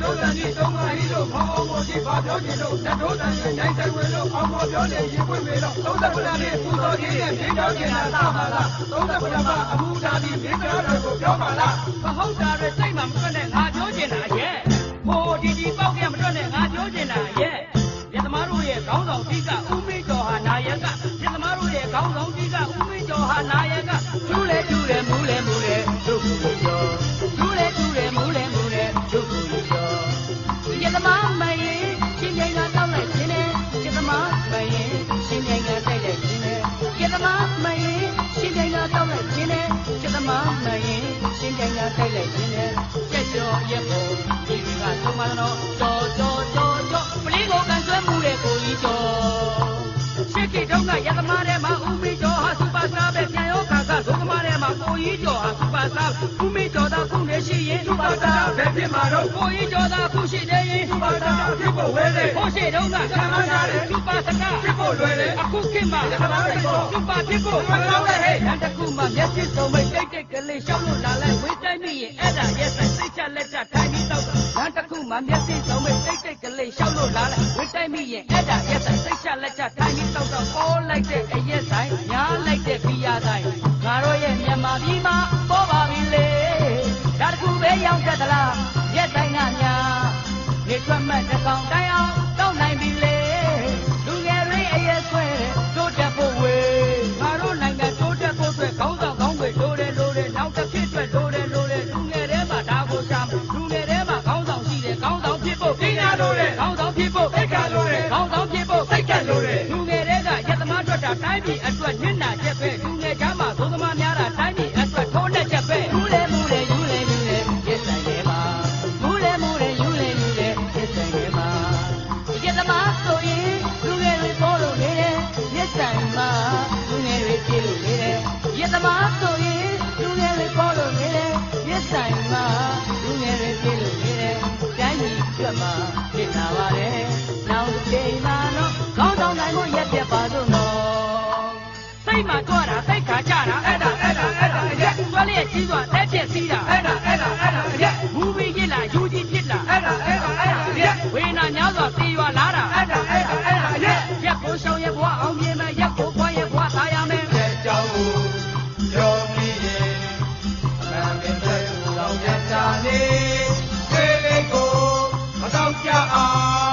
ပြောချင်လို့တတိုးတန်ရဲ့နိုင်ဆိုင်ဝင်လို့အောင်ပေါ်ပြောနေရင်ပွင့်ပေတော့သုံးသက်ပဒနဲ့ပူတော်ကြီးနဲ့မင်းပြောချင်တာသာပါလားသုံးသက်ပဒမှာအမှုသာပြီးမင်းပြောတော်ကိုပြောပါလားမဟုတ်တာတွေစိတ်မှမတွက်နဲ့ငါပြောချင်တာရဲ့ဟိုဒီဒီပေါက်ကမတွက်နဲ့ငါပြောချင်တာရဲ့ရသမားတို့ရဲ့ခေါင်းဆောင်ကြီးကဦးမင်းကျော်ဟာနာယကရသမားတို့ရဲ့ခေါင်းဆောင်ကြီးကဦး တိုက်လိုက်ခြင်းနဲ့ကြက်ကျော်ရက်ပေါ်ဒီကသုံးပါတော့ကြော်ကြော်ကြော်ကြော်ပလင်းကိုကန်ဆွဲမှုတဲ့ကိုကြီးကျော်ရှစ်ကိတုံးကရသမားထဲမှာဦးမင်းကျော်ဟာစူပါစတာပဲပြန်ရောခါကဒုသမားထဲမှာကိုကြီးကျော်ဟာစူပါစတာဦးမင်းကျော်သာခုနေရှိရင်စူပါစတာဘယ်ဖြစ်မှာတော့ကိုကြီးကျော်သာခုရှိနေရင်စူပါစတာဖြစ်ဖို့ဝဲတယ်ဟိုရှိတုံးကခံမနာတယ်စူပါစတာဖြစ်ဖို့လွယ်တယ်အခုခေတ်မှာရသမားတွေတော့စူပါဖြစ်ဖို့မကောင်းတဲ့ဟဲ့လမ်းတစ်ခုမှမျက်စိစုံမိတ်တိတ်တိတ်ကလေးရှော မ်းတစ်ခုမှမျက်စိစုံမိတ်တိတ်တိတ်ကလေးရှောက်လို့လာလိုက်ဝေးတိုင်းမိရင်အဲ့ဒါရက်ဆိုင်စိတ်ချလက်ချထိုင်ပြီးတော့ပေါ်လိုက်တဲ့အရက်ဆိုင်ညားလိုက်တဲ့ဘီယာဆိုင်ငါတို့ရဲ့မြန်မာပြည်မှာပေါ်ပါပြီလေဒါတစ်ခုပဲရောက်တတ်သလားရက်ဆိုင်ကညာနေထွက်မဲ့တစ်ကောင်တိုင် နာပါတယ်နောက်တစ်ချိန်မှာတော့ခေါင်းဆောင်တိုင်းကိုရက်ပြပါစို့နော်စိတ်မှာတော့တာစိတ်ခါကြတာအဲ့ဒါအဲ့ဒါအဲ့ဒါအရက်တွားလျက်ကြီးစွာလက်ပြက်စီးတာအဲ့ဒါအဲ့ဒါအဲ့ဒါအရက်ဘူဘီရစ်လာယူကြီးဖြစ်လာအဲ့ဒါအဲ့ဒါအဲ့ဒါအရက်ဝေနာများစွာသေရွာလာတာအဲ့ဒါအဲ့ဒါအဲ့ဒါအရက်ရက်ကိုရှောင်ရဲ့ဘွားအောင်မြင်မယ်ရက်ကိုဘွားရဲ့ဘွားသားရမယ်လက်ကြောင်းကိုကြောင်းပြီးရင်အမှန်ပင်သက်ကိုတော့ရတာနေ 家。啊